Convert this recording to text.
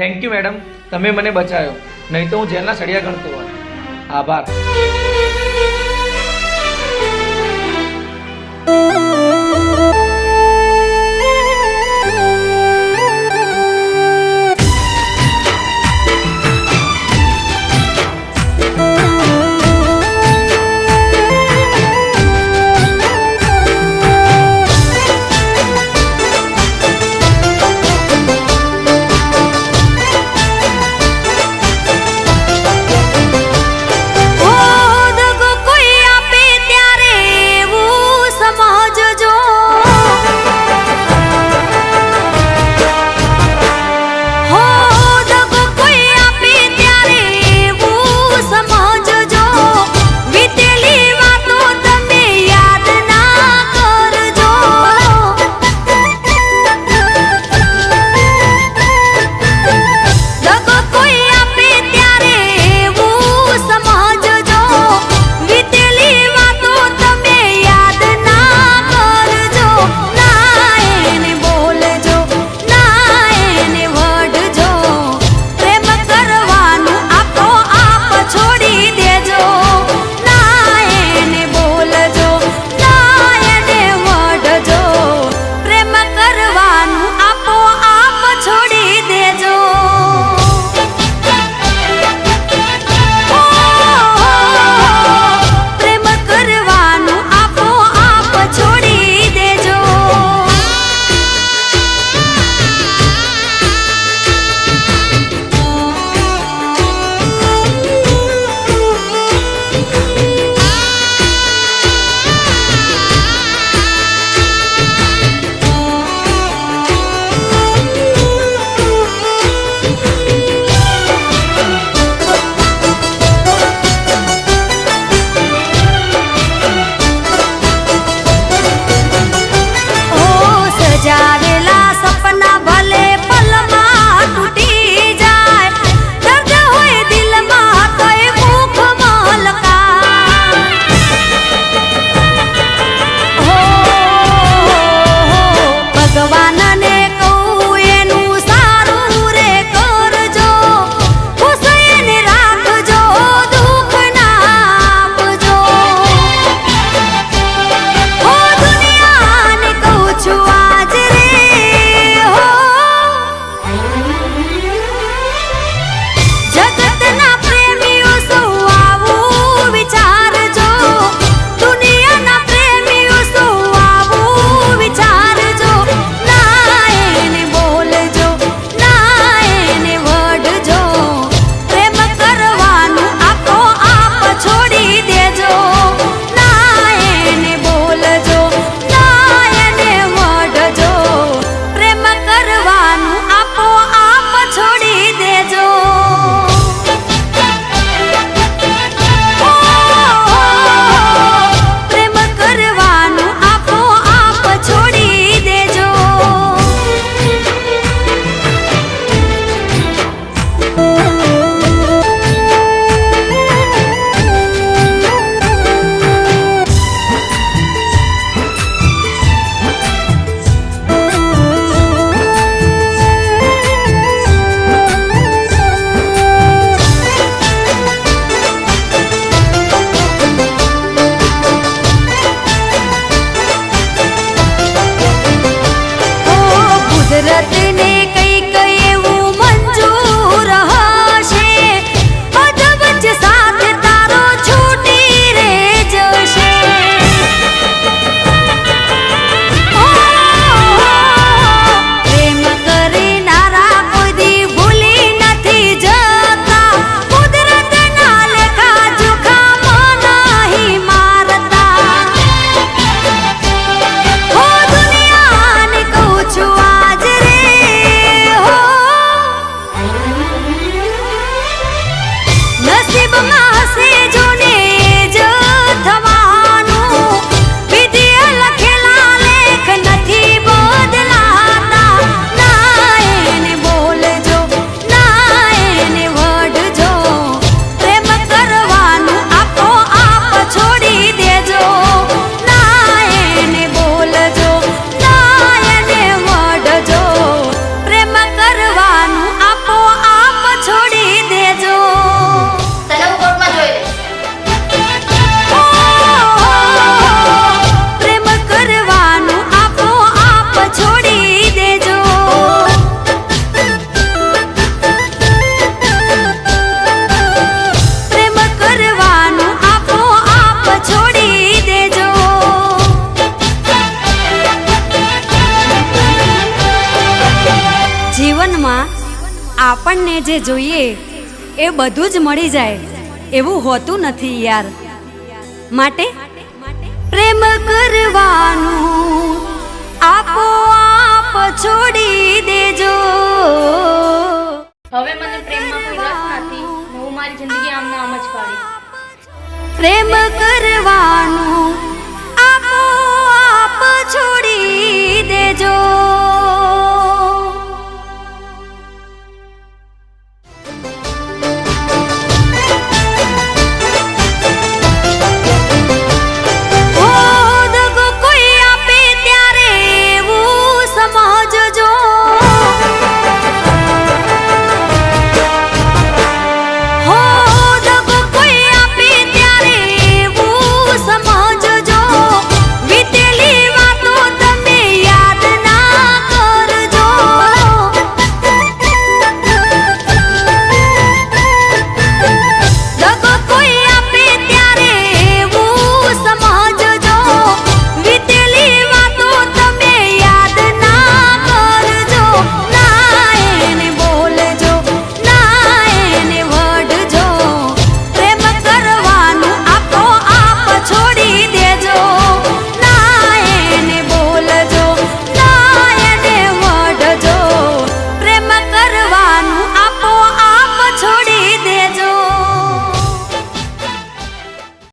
Thank you madam તમે મને બચાવ્યો. નહીં તો હું જેલના સળિયા ગણતો હોત. આભાર. 一个弯。આપણને જે જોઈએ એ બધું જ મળી જાય. એવું હોતું નથી યાર. માટે પ્રેમ કરવાનું આપો આપ છોડી દેજો. હવે મને પ્રેમમાં કોઈ રસ નથી. હું મારી જિંદગી આમ નામ જ કાઢી પ્રેમ કરવાનું આપો આપ છોડી